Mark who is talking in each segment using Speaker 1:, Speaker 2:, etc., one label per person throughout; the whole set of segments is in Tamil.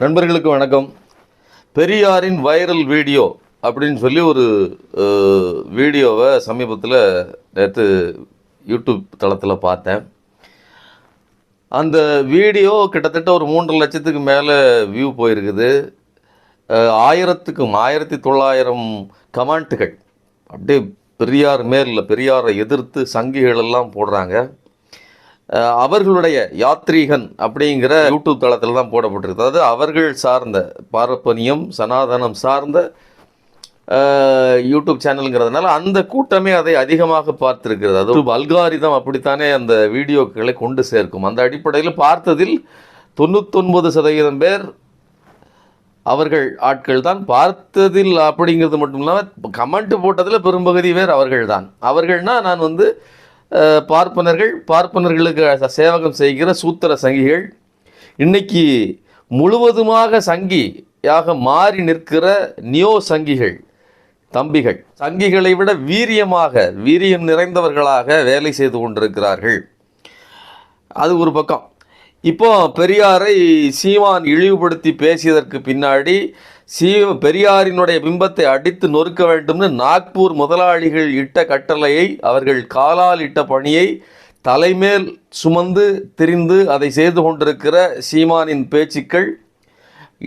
Speaker 1: நண்பர்களுக்கு வணக்கம். பெரியாரின் வைரல் வீடியோ அப்படின்னு சொல்லி ஒரு வீடியோவை சமீபத்தில் நேற்று யூடியூப் தளத்தில் பார்த்தேன். அந்த வீடியோ கிட்டத்தட்ட ஒரு மூன்று லட்சத்துக்கு மேலே வியூ போயிருக்குது. ஆயிரத்துக்கும் ஆயிரத்தி தொள்ளாயிரம் கமெண்ட்டுகள். அப்படியே பெரியார் மேலில் பெரியாரை எதிர்த்து சங்கிகள் எல்லாம் போடுறாங்க. அவர்களுடைய யாத்ரீகன் அப்படிங்கிற யூடியூப் தளத்தில் தான் போடப்பட்டிருக்கு. அதாவது அவர்கள் சார்ந்த பாரப்பனியம் சனாதனம் சார்ந்த யூடியூப் சேனலுங்கிறதுனால அந்த கூட்டமே அதை அதிகமாக பார்த்திருக்கிறது. அது அல்காரிதம் அப்படித்தானே அந்த வீடியோக்களை கொண்டு சேர்க்கும். அந்த அடிப்படையில் பார்த்ததில் தொண்ணூத்தொன்பது சதவீதம் பேர் அவர்கள் ஆட்கள் தான். பார்த்ததில் அப்படிங்கிறது மட்டும் இல்லாமல் கமெண்ட் போட்டதில் பெரும்பகுதி பேர் அவர்கள் தான் அவர்கள்னால் நான் வந்து பார்ப்பனர்கள் பார்ப்பனர்களுக்கு சேவகம் செய்கிற சூத்திர சங்கிகள் இன்னைக்கு முழுவதுமாக சங்கியாக மாறி நிற்கிற நியோ சங்கிகள் தம்பிகள். சங்கிகளை விட வீரியமாக வீரியம் நிறைந்தவர்களாக வேலை செய்து கொண்டிருக்கிறார்கள். அது ஒரு பக்கம். இப்போ பெரியாரை சீமான் இழிவுபடுத்தி பேசியதற்கு பின்னாடி சீ பெரியாரினுடைய பிம்பத்தை அடித்து நொறுக்க வேண்டும்னு நாக்பூர் முதலாளிகள் இட்ட கட்டளையை அவர்கள் காலால் இட்ட பணியை தலைமேல் சுமந்து திரிந்து அதை செய்து கொண்டிருக்கிற சீமானின் பேச்சுக்கள்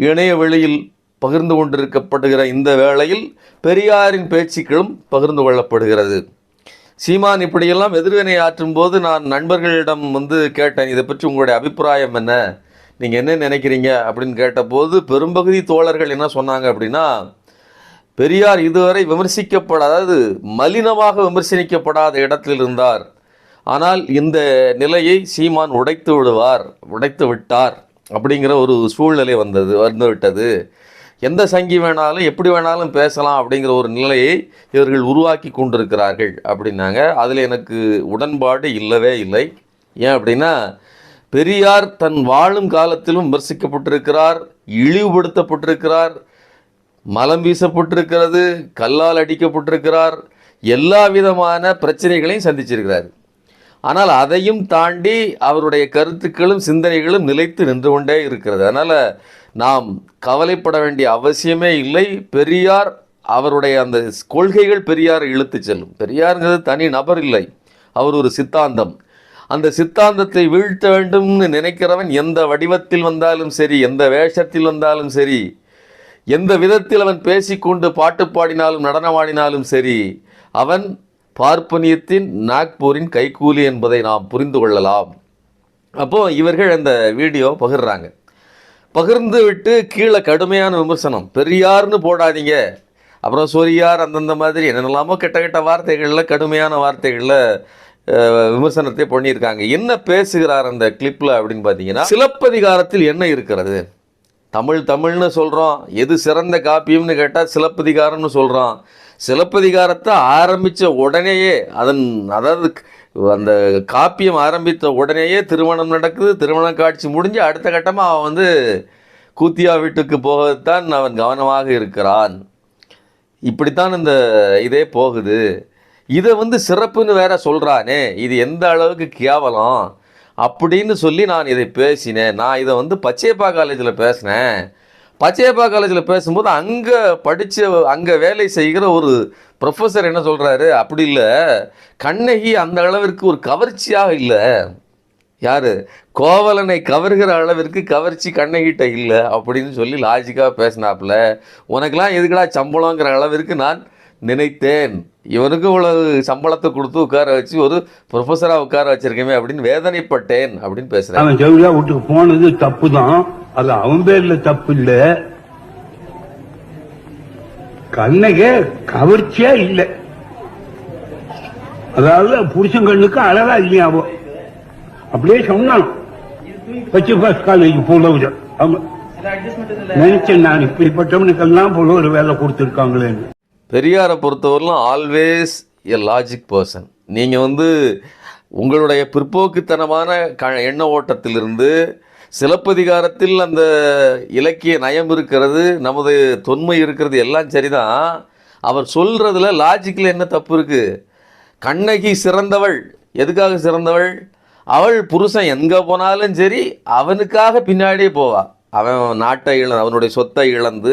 Speaker 1: இணைய வெளியில் பகிர்ந்து கொண்டிருக்கப்படுகிற இந்த வேளையில் பெரியாரின் பேச்சுக்களும் பகிர்ந்து கொள்ளப்படுகிறது. சீமான் இப்படியெல்லாம் எதிர்வினை ஆற்றும் போது நான் நண்பர்களிடம் வந்து கேட்டேன். இதை பற்றி உங்களுடைய அபிப்பிராயம் என்ன? நீங்கள் என்ன நினைக்கிறீங்க அப்படின்னு கேட்டபோது பெரும்பகுதி தோழர்கள் என்ன சொன்னாங்க அப்படின்னா பெரியார் இதுவரை விமர்சிக்கப்பட அதாவது மலினமாக விமர்சனிக்கப்படாத இடத்தில் இருந்தார். ஆனால் இந்த நிலையை சீமான் உடைத்து விடுவார் உடைத்து விட்டார் அப்படிங்கிற ஒரு சூழ்நிலை வந்தது வந்துவிட்டது எந்த சங்கி வேணாலும் எப்படி வேணாலும் பேசலாம் அப்படிங்கிற ஒரு நிலையை இவர்கள் உருவாக்கி கொண்டிருக்கிறார்கள் அப்படின்னாங்க. அதில் எனக்கு உடன்பாடு இல்லவே இல்லை. ஏன் அப்படின்னா பெரியார் தன் வாழும் காலத்திலும் விமர்சிக்கப்பட்டிருக்கிறார் இழிவுபடுத்தப்பட்டிருக்கிறார் மலம் வீசப்பட்டிருக்கிறது கல்லால் அடிக்கப்பட்டிருக்கிறார் எல்லா விதமான பிரச்சனைகளையும் சந்திச்சிருக்கிறார். ஆனால் அதையும் தாண்டி அவருடைய கருத்துக்களும் சிந்தனைகளும் நிலைத்து நின்று கொண்டே இருக்கிறது. அதனால் நாம் கவலைப்பட வேண்டிய அவசியமே இல்லை. பெரியார் அவருடைய அந்த கொள்கைகள் பெரியார் இழுத்து செல்லும். பெரியாருங்கிறது தனி நபர் இல்லை. அவர் ஒரு சித்தாந்தம். அந்த சித்தாந்தத்தை வீழ்த்த வேண்டும்னு நினைக்கிறவன் எந்த வடிவத்தில் வந்தாலும் சரி எந்த வேஷத்தில் வந்தாலும் சரி எந்த விதத்தில் அவன் பேசிக்கொண்டு பாட்டு பாடினாலும் நடனமாடினாலும் சரி அவன் பார்ப்பனியத்தின் நாக்பூரின் கைக்கூலி என்பதை நாம் புரிந்து கொள்ளலாம். அப்போது இவர்கள் அந்த வீடியோ பகிர்றாங்க. பகிர்ந்து விட்டு கீழே கடுமையான விமர்சனம். பெரியார்னு போடாதீங்க. அப்புறம் சொரியார் அந்தந்த மாதிரி என்னெல்லாமோ கெட்ட கெட்ட வார்த்தைகளில் கடுமையான வார்த்தைகளில் விமர்சனத்தை பண்ணியிருக்காங்க. என்ன பேசுகிறார் அந்த கிளிப்பில் அப்படின்னு பார்த்தீங்கன்னா சிலப்பதிகாரத்தில் என்ன இருக்கிறது? தமிழ் தமிழ்னு சொல்கிறோம் எது சிறந்த காப்பியம்னு கேட்டால் சிலப்பதிகாரம்னு சொல்கிறோம் சிலப்பதிகாரத்தை ஆரம்பித்த உடனேயே அதன் அதாவது அந்த காப்பியம் ஆரம்பித்த உடனேயே திருமணம் நடக்குது. திருமண காட்சி முடிஞ்சு அடுத்த கட்டமாக அவன் வந்து கூத்தியா வீட்டுக்கு போகத்தான் அவன் கவனமாக இருக்கிறான். இப்படித்தான் இந்த இதே போகுது. இதை வந்து சிறப்புன்னு வேற சொல்கிறானே இது எந்த அளவுக்கு கேவலம் அப்படின்னு சொல்லி நான் இதை பேசினேன். நான் இதை வந்து பச்சையப்பா காலேஜில் பேசினேன். பச்சையப்பா காலேஜில் பேசும்போது அங்கே படித்த அங்கே வேலை செய்கிற ஒரு ப்ரொஃபஸர் என்ன சொல்கிறாரு அப்படி இல்லை. கண்ணகி அந்த அளவிற்கு ஒரு கவர்ச்சியாக இல்லை. யார்? கோவலனை கவர்கிற அளவிற்கு கவர்ச்சி கண்ணகிட்ட இல்லை அப்படின்னு சொல்லி லாஜிக்காக பேசினாப்புல. உனக்கெலாம் எதுக்குடா சம்பளங்கிற அளவிற்கு நான் நினைத்தேன். இவனுக்கு இவ்வளவு சம்பளத்தை கொடுத்து உட்கார வச்சு ஒரு ப்ரொஃபஸராக உட்கார வச்சிருக்கேமே அப்படின்னு வேதனைப்பட்டேன் அப்படின்னு பேசுகிறேன்
Speaker 2: அவன் ஜவுளியா வீட்டுக்கு போனது தப்பு தான் அது அவன் பேர்ல தப்பு இல்ல. கண்ணகே கவர்ச்சியா இல்ல. அதாவது புருஷன் கண்ணுக்கு அழகா இல்லையா அவ அப்படியே சொன்னான். பச்சை பாஸ் காலேஜ் அவன் நினைச்சேன் நான் இப்படிப்பட்டவனுக்கெல்லாம் போல ஒரு வேலை கொடுத்துருக்காங்களேன்னு.
Speaker 1: பெரியாரை பொறுத்தவரையிலும் ஆல்வேஸ் எ லாஜிக் பர்சன் நீங்கள் வந்து உங்களுடைய பிற்போக்குத்தனமான க எண்ண ஓட்டத்திலிருந்து சிலப்பதிகாரத்தில் அந்த இலக்கிய நயம் இருக்கிறது நமது தொன்மை இருக்கிறது எல்லாம் சரிதான். அவர் சொல்கிறதுல லாஜிக்கில் என்ன தப்பு இருக்குது கண்ணகி சிறந்தவள். எதுக்காக சிறந்தவள்? அவள் புருஷன் எங்கே போனாலும் சரி அவனுக்காக பின்னாடியே போவாள் அவன் நாட்டை இழந்து அவனுடைய சொத்தை இழந்து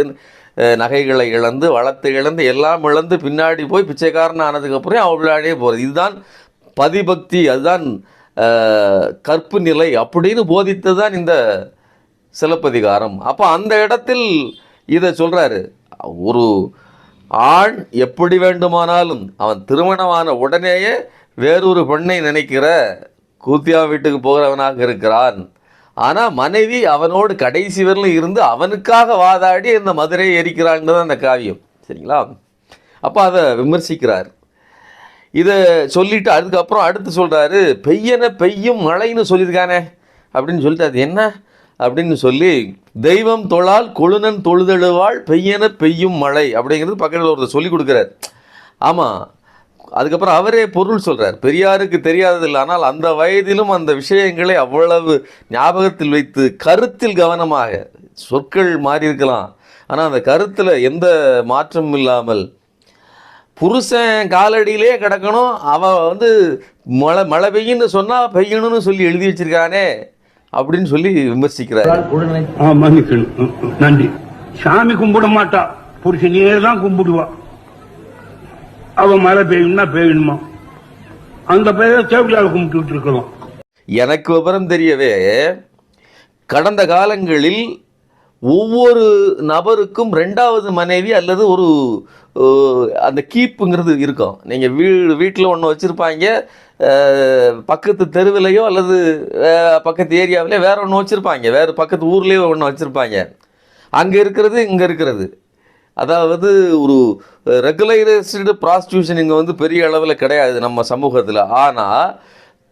Speaker 1: நகைகளை இழந்து வளத்தை இழந்து எல்லாம் இழந்து பின்னாடி போய் பிச்சைக்காரன் ஆனதுக்கப்புறம் அவளாடியே போகிறது இதுதான் பதிபக்தி அதுதான் கற்பு நிலை அப்படின்னு போதித்தது தான் இந்த சிலப்பதிகாரம். அப்போ அந்த இடத்தில் இதை சொல்கிறாரு ஒரு ஆண் எப்படி வேண்டுமானாலும் அவன் திருமணமான உடனேயே வேறொரு பெண்ணை நினைக்கிற கூத்தியா வீட்டுக்கு போகிறவனாக இருக்கிறான். ஆனால் மனைவி அவனோடு கடைசி வரலும் இருந்து அவனுக்காக வாதாடி இந்த மதுரையை எரிக்கிறாங்கிறது அந்த காவியம். சரிங்களா? அப்போ அதை விமர்சிக்கிறார். இதை சொல்லிட்டு அதுக்கப்புறம் அடுத்து சொல்கிறாரு பெய்யன பெய்யும் மழைன்னு சொல்லியிருக்கானே அப்படின்னு சொல்லிட்டு அது என்ன? அப்படின்னு சொல்லி தெய்வம் தொழால் கொழுனன் தொழுதழுவாள் பெய்யன பெய்யும் மழை அப்படிங்கிறது பக்கத்தில் ஒருத்தர் சொல்லி கொடுக்குறார். ஆமாம் அதுக்கப்புறம் அவரே பொருள் சொல்கிறார் பெரியாருக்கு தெரியாததில்லை ஆனால் அந்த வயதிலும் அந்த விஷயங்களை அவ்வளவு ஞாபகத்தில் வைத்து கருத்தில் கவனமாக சொற்கள் மாறி இருக்கலாம் ஆனால் அந்த கருத்தில் எந்த மாற்றமும் இல்லாமல் புருஷன் காலடியிலே கிடக்கணும் அவன் வந்து மழை மழை பெய்யுன்னு சொன்னால் பெய்யணும்னு சொல்லி எழுதி வச்சிருக்கானே அப்படின்னு சொல்லி விமர்சிக்கிறார்.
Speaker 2: நன்றி. சாமி கும்பிட மாட்டா. புருஷனே தான் கும்பிடுவான் அவன் மழை பெய்யணும்னா பெய்யணுமா அந்த பெயரை சேவடியால் கும்பிட்டு இருக்கணும்
Speaker 1: எனக்கு விவரம் தெரியவே கடந்த காலங்களில் ஒவ்வொரு நபருக்கும் ரெண்டாவது மனைவி அல்லது ஒரு அந்த கீப்புங்கிறது இருக்கும். நீங்கள் வீடு வீட்டில் ஒன்று வச்சுருப்பாங்க பக்கத்து தெருவிலையோ அல்லது பக்கத்து ஏரியாவிலையோ வேற ஒன்று வச்சுருப்பாங்க. வேறு பக்கத்து ஊர்லேயோ ஒன்று வச்சுருப்பாங்க. அங்கே இருக்கிறது இங்கே இருக்கிறது. அதாவது ஒரு ரெகுலரைஸ்டு ப்ராஸ்டியூஷன் இங்கே வந்து பெரிய அளவில் கிடையாது நம்ம சமூகத்தில். ஆனால்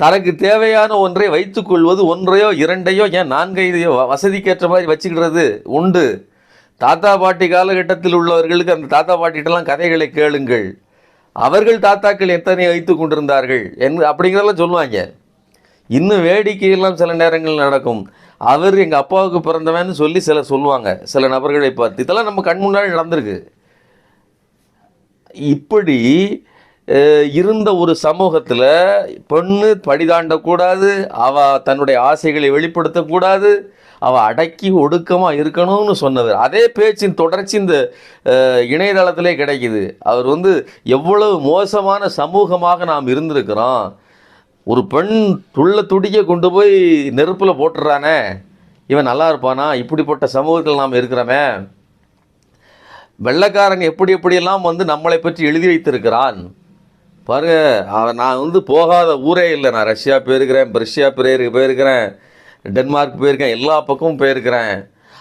Speaker 1: தனக்கு தேவையான ஒன்றை வைத்துக்கொள்வது ஒன்றையோ இரண்டையோ ஏன் நான்கையோ வசதிக்கேற்ற மாதிரி வச்சுக்கிறது உண்டு. தாத்தா பாட்டி காலகட்டத்தில் உள்ளவர்களுக்கு அந்த தாத்தா பாட்டிகிட்டலாம் கதைகளை கேளுங்கள். அவர்கள் தாத்தாக்கள் எத்தனை வைத்து கொண்டிருந்தார்கள்? என் அப்படிங்கிறதெல்லாம் சொல்லுவாங்க. இன்னும் வேடிக்கையெல்லாம் சில நேரங்கள் நடக்கும். அவர் எங்கள் அப்பாவுக்கு பிறந்தவன்னு சொல்லி சிலர் சொல்லுவாங்க. சில நபர்களை பார்த்து. இதெல்லாம் நம்ம கண் முன்னாடி நடந்திருக்கு. இப்படி இருந்த ஒரு சமூகத்தில் பெண்ணு படிதாண்டக்கூடாது அவ தன்னுடைய ஆசைகளை வெளிப்படுத்தக்கூடாது அவ அடக்கி ஒடுக்கமாக இருக்கணும்னு சொன்னவர் அதே பேச்சின் தொடர்ச்சி இந்த இணையதளத்திலே கிடைக்குது. அவர் வந்து எவ்வளவு மோசமான சமூகமாக நாம் இருந்திருக்கிறோம். ஒரு பெண் துள்ள துடிக்க கொண்டு போய் நெருப்பில் போட்டுறானே. இவன் நல்லா இருப்பானா? இப்படிப்பட்ட சமூகத்தில் நாம் இருக்கிறோமே. வெள்ளைக்காரன் எப்படி எப்படியெல்லாம் வந்து நம்மளை பற்றி எழுதி வைத்திருக்கிறான்? பாருங்க அவன் நான் வந்து போகாத ஊரே இல்லை. நான் ரஷ்யா போயிருக்கிறேன் பிரஷ்யா பிரேருக்கு போயிருக்கிறேன் டென்மார்க் போயிருக்கேன் எல்லா பக்கமும் போயிருக்கிறேன்.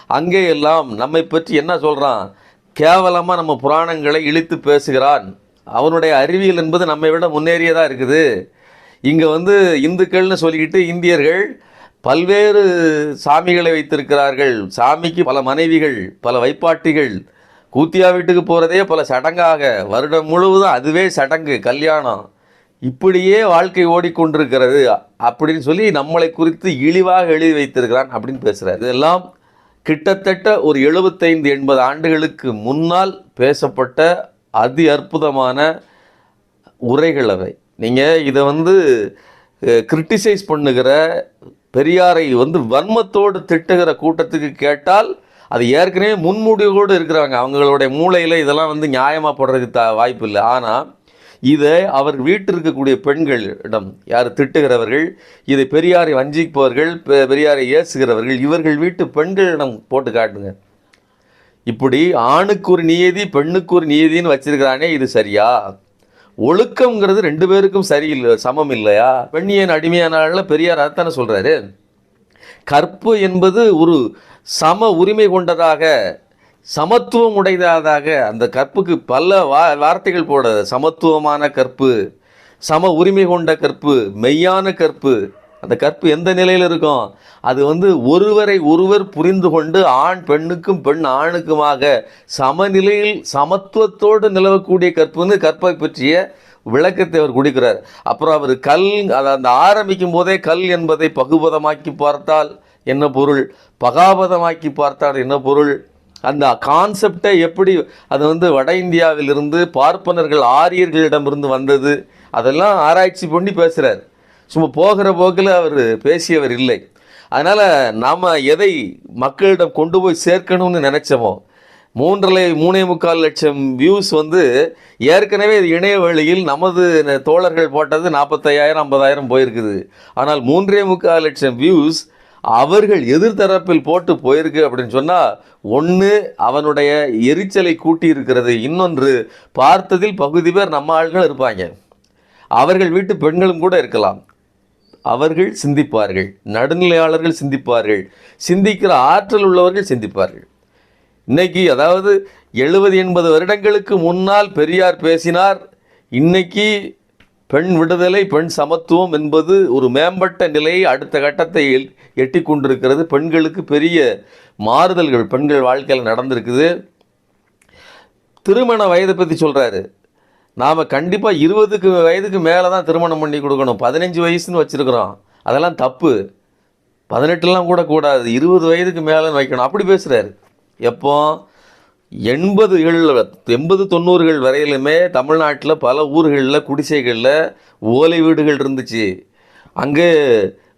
Speaker 1: அங்கே எல்லாம் நம்மை பற்றி என்ன சொல்கிறான் கேவலமாக நம்ம புராணங்களை இழுத்து பேசுகிறான். அவனுடைய அறிவியல் என்பது நம்மை விட முன்னேறியதாக இருக்குது. இங்கே வந்து இந்துக்கள்னு சொல்லிக்கிட்டு இந்தியர்கள் பல்வேறு சாமிகளை வைத்திருக்கிறார்கள். சாமிக்கு பல மனைவிகள் பல வைப்பாட்டிகள். கூத்தியா வீட்டுக்கு போகிறதே பல சடங்காக. வருடம் முழுவதும் அதுவே சடங்கு கல்யாணம். இப்படியே வாழ்க்கை ஓடிக்கொண்டிருக்கிறது அப்படின்னு சொல்லி நம்மளை குறித்து இழிவாக எழுதி வைத்திருக்கிறான் அப்படின்னு பேசுகிறார் இதெல்லாம் கிட்டத்தட்ட ஒரு எழுபத்தைந்து எண்பது ஆண்டுகளுக்கு முன்னால் பேசப்பட்ட அதி அற்புதமான உரைகள் அவை. நீங்கள் இதை வந்து கிரிட்டிசைஸ் பண்ணுகிற பெரியாரை வந்து வன்மத்தோடு திட்டுகிற கூட்டத்துக்கு கேட்டால் அது ஏற்கனவே முன்முடிவோடு இருக்கிறாங்க. அவங்களுடைய மூளையில் இதெல்லாம் வந்து நியாயமாக போடுறதுக்கு த வாய்ப்பு இல்லை. ஆனால் இதை அவர் வீட்டில் இருக்கக்கூடிய பெண்களிடம் யார் திட்டுகிறவர்கள் இதை பெரியாரை வஞ்சிப்பவர்கள் பெ- பெரியாரை ஏசுகிறவர்கள் இவர்கள் வீட்டு பெண்களிடம் போட்டு காட்டுங்க. இப்படி ஆணுக்கு ஒரு நியதி பெண்ணுக்கு ஒரு நியதின்னு வச்சிருக்கிறானே இது சரியா? ஒழுக்கம்ங்கிறது ரெண்டு பேருக்கும் சரியில்லை சமம் இல்லையா? பெண்ணியன் அடிமையானால பெரியார் அதைத்தானே சொல்கிறாரு கற்பு என்பது ஒரு சம உரிமை கொண்டதாக சமத்துவம் உடையதாக அந்த கற்புக்கு பல வா வார்த்தைகள் போட சமத்துவமான கற்பு சம உரிமை கொண்ட கற்பு மெய்யான கற்பு அந்த கற்பு எந்த நிலையில் இருக்கும்? அது வந்து ஒருவரை ஒருவர் புரிந்து கொண்டு ஆண் பெண்ணுக்கும் பெண் ஆணுக்குமாக சமநிலையில் சமத்துவத்தோடு நிலவக்கூடிய கற்புன்னு கற்பை பற்றிய விளக்கத்தை அவர் கொடுக்கிறார். அப்புறம் அவர் கல் அதை அந்த ஆரம்பிக்கும் போதே கல் என்பதை பகுபதமாக்கி பார்த்தால் என்ன பொருள்? பகாபதமாக்கி பார்த்தால் என்ன பொருள்? அந்த கான்செப்டை எப்படி அது வந்து வட இந்தியாவிலிருந்து பார்ப்பனர்கள் ஆரியர்களிடமிருந்து வந்தது? அதெல்லாம் ஆராய்ச்சி பண்ணி பேசுகிறார் சும்மா போகிற போக்கில் அவர் பேசியவர் இல்லை. அதனால் நாம் எதை மக்களிடம் கொண்டு போய் சேர்க்கணும்னு நினச்சோமோ மூன்றரை மூணே முக்கால் லட்சம் வியூஸ் வந்து ஏற்கனவே இது இணையவழியில் நமது தோழர்கள் போட்டது நாற்பத்தையாயிரம் ஐம்பதாயிரம் போயிருக்குது. ஆனால் மூன்றே முக்கால் லட்சம் வியூஸ் அவர்கள் எதிர்த்தரப்பில் போட்டு போயிருக்கு அப்படின்னு சொன்னால் ஒன்று அவனுடைய எரிச்சலை கூட்டி இருக்கிறது இன்னொன்று பார்த்ததில் பகுதி பேர் நம்ம ஆள்கள் இருப்பாங்க. அவர்கள் வீட்டு பெண்களும் கூட இருக்கலாம். அவர்கள் சிந்திப்பார்கள். நடுநிலையாளர்கள் சிந்திப்பார்கள். சிந்திக்கிற ஆற்றல் உள்ளவர்கள் சிந்திப்பார்கள். இன்னைக்கு அதாவது எழுபது எண்பது வருடங்களுக்கு முன்னால் பெரியார் பேசினார் இன்னைக்கு பெண் விடுதலை பெண் சமத்துவம் என்பது ஒரு மேம்பட்ட நிலையை அடுத்த கட்டத்தை எட்டி கொண்டிருக்கிறது. பெண்களுக்கு பெரிய மாறுதல்கள் பெண்கள் வாழ்க்கையில் நடந்திருக்குது. திருமண வயதை பற்றி சொல்கிறாரு நாம் கண்டிப்பாக இருபதுக்கு வயதுக்கு மேலே தான் திருமணம் பண்ணி கொடுக்கணும். பதினஞ்சு வயசுன்னு வச்சுருக்குறோம். அதெல்லாம் தப்பு. பதினெட்டுலாம் கூட கூடாது. இருபது வயதுக்கு மேலேன்னு வைக்கணும். அப்படி பேசுகிறாரு எப்போ? எண்பதுகள் எண்பது தொண்ணூறுகள் வரையிலுமே தமிழ்நாட்டில் பல ஊர்களில் குடிசைகளில் ஓலை வீடுகள் இருந்துச்சு. அங்கே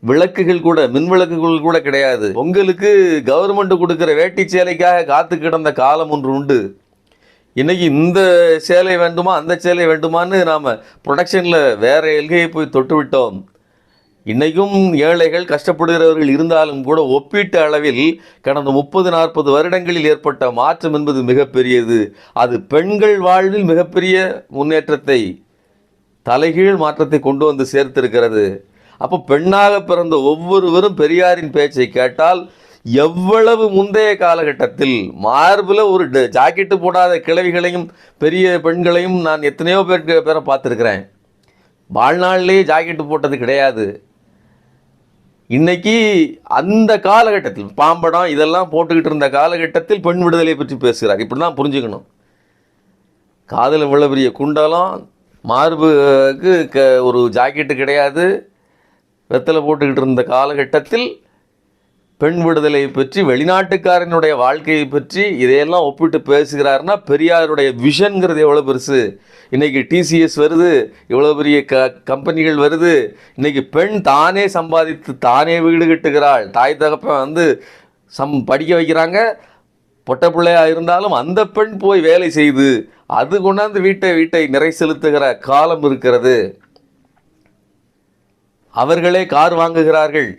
Speaker 1: விளக்குகள் கூட மின் விளக்குகள் கூட கிடையாது. உங்களுக்கு கவர்மெண்ட் கொடுக்குற வேட்டி சேலைக்காக காத்து கிடந்த காலம் ஒன்று உண்டு. இன்றைக்கி இந்த சேலை வேண்டுமா அந்த சேலை வேண்டுமான்னு நாம் ப்ரொடக்ஷனில் வேறு எல்கையை போய் தொட்டு விட்டோம். ஏழைகள் கஷ்டப்படுகிறவர்கள் இருந்தாலும் கூட ஒப்பீட்டு அளவில் கடந்த முப்பது நாற்பது வருடங்களில் ஏற்பட்ட மாற்றம் என்பது மிகப்பெரியது. அது பெண்கள் வாழ்வில் மிகப்பெரிய முன்னேற்றத்தை தலைகீழ் மாற்றத்தை கொண்டு வந்து சேர்த்திருக்கிறது. அப்போ பெண்ணாக பிறந்த ஒவ்வொருவரும் பெரியாரின் பேச்சை கேட்டால் எவ்வளவு முந்தைய காலகட்டத்தில் மார்பில் ஒரு ஜாக்கெட்டு போடாத கிழவிகளையும் பெரிய பெண்களையும் நான் எத்தனையோ பேருக்கு பேரை பார்த்துருக்குறேன். வாழ்நாள்லேயே ஜாக்கெட்டு போட்டது கிடையாது. இன்னைக்கு அந்த காலகட்டத்தில் பாம்படம் இதெல்லாம் போட்டுக்கிட்டு இருந்த காலகட்டத்தில் பெண் விடுதலையை பற்றி பேசுகிறார். இப்படி தான் புரிஞ்சுக்கணும். காதில் இவ்வளோ பெரிய குண்டலம் மார்புக்கு க ஒரு ஜாக்கெட்டு கிடையாது. வெத்தலை போட்டுக்கிட்டு இருந்த காலகட்டத்தில் பெண் விடுதலை பற்றி வெளிநாட்டுக்காரனுடைய வாழ்க்கையை பற்றி இதையெல்லாம் ஒப்பிட்டு பேசுகிறாருன்னா பெரியாருடைய விஷன்கிறது எவ்வளோ பெருசு. இன்றைக்கி டிசிஎஸ் வருது இவ்வளோ பெரிய க கம்பெனிகள் வருது. இன்றைக்கி பெண் தானே சம்பாதித்து தானே வீடு கட்டுகிறாள். தாய் தகப்பன் வந்து சம் படிக்க வைக்கிறாங்க. பொட்ட பிள்ளையாக இருந்தாலும் அந்த பெண் போய் வேலை செய்து அது கொண்டாந்து வீட்டை வீட்டை நிறை செலுத்துகிற காலம் இருக்கிறது. அவர்களே கார் வாங்குகிறார்கள்.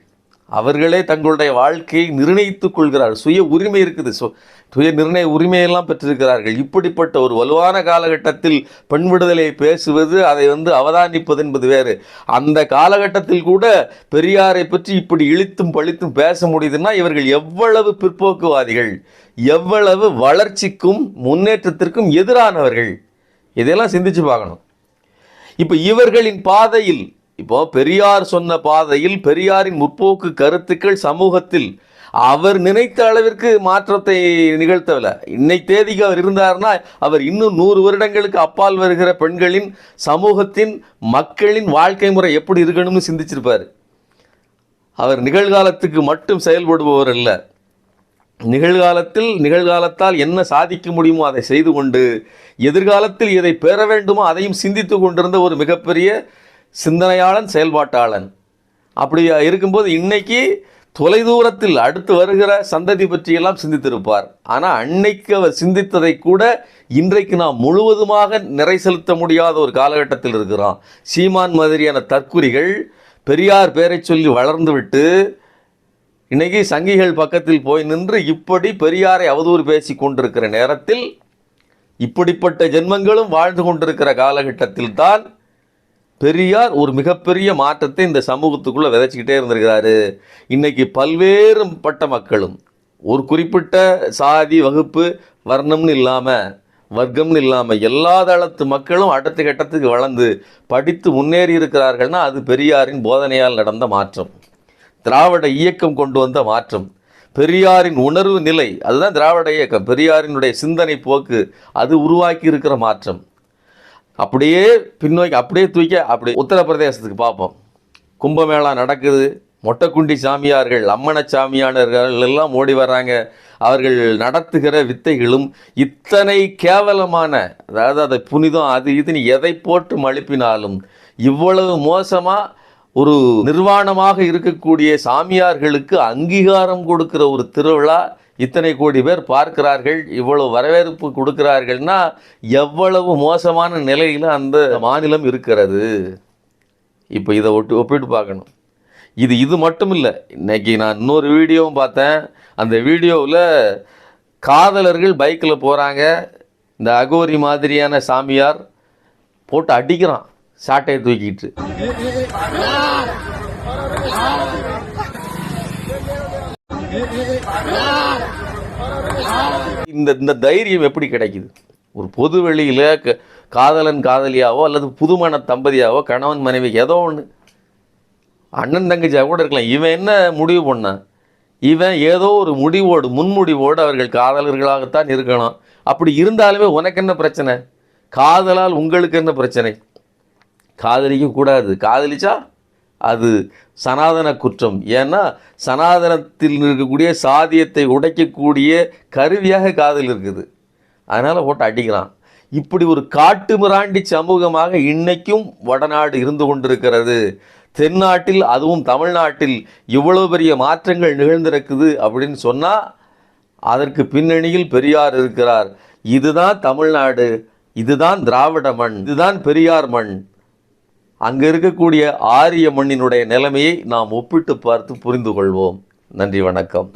Speaker 1: அவர்களே தங்களுடைய வாழ்க்கையை நிர்ணயித்துக் கொள்கிறார்கள். சுய உரிமை இருக்குது. சு சுய நிர்ணய உரிமையெல்லாம் பெற்றிருக்கிறார்கள். இப்படிப்பட்ட ஒரு வலுவான காலகட்டத்தில் பெண் விடுதலையை பேசுவது அதை வந்து அவதானிப்பது என்பது வேறு. அந்த காலகட்டத்தில் கூட பெரியாரை பற்றி இப்படி இழித்தும் பழித்தும் பேச முடியுதுன்னா இவர்கள் எவ்வளவு பிற்போக்குவாதிகள் எவ்வளவு வளர்ச்சிக்கும் முன்னேற்றத்திற்கும் எதிரானவர்கள். இதையெல்லாம் சிந்திச்சு பார்க்கணும். இப்போ இவர்களின் பாதையில் இப்போ பெரியார் சொன்ன பாதையில் பெரியாரின் முற்போக்கு கருத்துக்கள் சமூகத்தில் அவர் நினைத்த அளவிற்கு மாற்றத்தை நிகழ்த்தவில்லை. இன்னை தேதிக்கு அவர் இருந்தார்னா அவர் இன்னும் நூறு வருடங்களுக்கு அப்பால் வருகிற பெண்களின் சமூகத்தின் மக்களின் வாழ்க்கை முறை எப்படி இருக்கணும்னு சிந்திச்சிருப்பார். அவர் நிகழ்காலத்துக்கு மட்டும் செயல்படுபவர் அல்ல. நிகழ்காலத்தில் நிகழ்காலத்தால் என்ன சாதிக்க முடியுமோ அதை செய்து கொண்டு எதிர்காலத்தில் எதை பெற வேண்டுமோ அதையும் சிந்தித்து கொண்டிருந்த ஒரு மிகப்பெரிய சிந்தனையாளன் செயல்பாட்டாளன். அப்படி இருக்கும்போது இன்னைக்கு தொலைதூரத்தில் அடுத்து வருகிற சந்ததி பற்றியெல்லாம் சிந்தித்திருப்பார். ஆனால் அன்னைக்கு அவர் சிந்தித்ததை கூட இன்றைக்கு நாம் முழுவதுமாக நிறை செலுத்த முடியாத ஒரு காலகட்டத்தில் இருக்கிறோம். சீமான் மாதிரியான தற்குறிகள் பெரியார் பேரை சொல்லி வளர்ந்துவிட்டு இன்னைக்கு சங்கிகள் பக்கத்தில் போய் நின்று இப்படி பெரியாரை அவதூறு பேசி கொண்டிருக்கிற நேரத்தில் இப்படிப்பட்ட ஜென்மங்களும் வாழ்ந்து கொண்டிருக்கிற காலகட்டத்தில் தான் பெரியார் ஒரு மிகப்பெரிய மாற்றத்தை இந்த சமூகத்துக்குள்ளே விதைச்சிக்கிட்டே இருந்திருக்கிறாரு. இன்றைக்கி பல்வேறு பட்ட மக்களும் ஒரு குறிப்பிட்ட சாதி வகுப்பு வர்ணம்னு இல்லாமல் வர்க்கம்னு இல்லாமல் எல்லா தளத்து மக்களும் அடுத்த கட்டத்துக்கு வளர்ந்து படித்து முன்னேறி இருக்கிறார்கள்னா அது பெரியாரின் போதனையால் நடந்த மாற்றம். திராவிட இயக்கம் கொண்டு வந்த மாற்றம். பெரியாரின் உணர்வு நிலை அதுதான் திராவிட இயக்கம். பெரியாரினுடைய சிந்தனை போக்கு அது உருவாக்கி இருக்கிற மாற்றம். அப்படியே பின்னோக்கி அப்படியே தூக்கி அப்படி உத்தரப்பிரதேசத்துக்கு பார்ப்போம். கும்பமேளா நடக்குது. மொட்டைக்குண்டி சாமியார்கள் அம்மன சாமியானர்கள் எல்லாம் ஓடி வர்றாங்க. அவர்கள் நடத்துகிற வித்தைகளும் இத்தனை கேவலமான அதாவது அதை புனிதம் அது இதுன்னு எதை போட்டு மழுப்பினாலும் இவ்வளவு மோசமாக ஒரு நிர்வாணமாக இருக்கக்கூடிய சாமியார்களுக்கு அங்கீகாரம் கொடுக்கிற ஒரு திருவிழா இத்தனை கோடி பேர் பார்க்கிறார்கள் இவ்வளவு வரவேற்பு கொடுக்கிறார்கள்னா எவ்வளவு மோசமான நிலையில் அந்த மாநிலம் இருக்கிறது. இப்போ இதை ஒட்டு ஒப்பிட்டு பார்க்கணும். இது இது மட்டும் இல்லை இன்னைக்கு நான் இன்னொரு வீடியோவும் பார்த்தேன். அந்த வீடியோவில் காதலர்கள் பைக்கில் போகிறாங்க இந்த அகோரி மாதிரியான சாமியார் போட்டு அடிக்கிறான். சாட்டையை தூக்கிட்டு. இந்த இந்த தைரியம் எப்படி கிடைக்குது? ஒரு பொது வெளியில் க- காதலன் காதலியாவோ அல்லது புதுமண தம்பதியாவோ கணவன் மனைவி ஏதோ ஒன்று அண்ணன் தங்கச்சியாக கூட இருக்கலாம். இவன் என்ன முடிவு பண்ணான் இவன் ஏதோ ஒரு முடிவோடு முன்முடிவோடு அவர்கள் காதலர்களாகத்தான் இருக்கணும். அப்படி இருந்தாலுமே உனக்கு என்ன பிரச்சனை? காதலால் உங்களுக்கு என்ன பிரச்சனை? காதலிக்க கூடாது காதலிச்சா அது சனாதன குற்றம். ஏன்னா சனாதனத்தில் இருக்கக்கூடிய சாதியத்தை உடைக்கக்கூடிய கருவியாக காதல் இருக்குது. அதனால் போட்டு அடிக்கிறான். இப்படி ஒரு காட்டு மிராண்டி சமூகமாக இன்னைக்கும் வடநாடு இருந்து கொண்டிருக்கிறது. தென்னாட்டில் அதுவும் தமிழ்நாட்டில் இவ்வளோ பெரிய மாற்றங்கள் நிகழ்ந்திருக்குது அப்படின்னு சொன்னால் அதற்கு பின்னணியில் பெரியார் இருக்கிறார். இதுதான் தமிழ்நாடு. இதுதான் திராவிட மண். இதுதான் பெரியார் மண். அங்கே இருக்கக்கூடிய ஆரிய மண்ணினுடைய நிலைமையை நாம் ஒப்பிட்டு பார்த்து புரிந்து கொள்வோம். நன்றி வணக்கம்.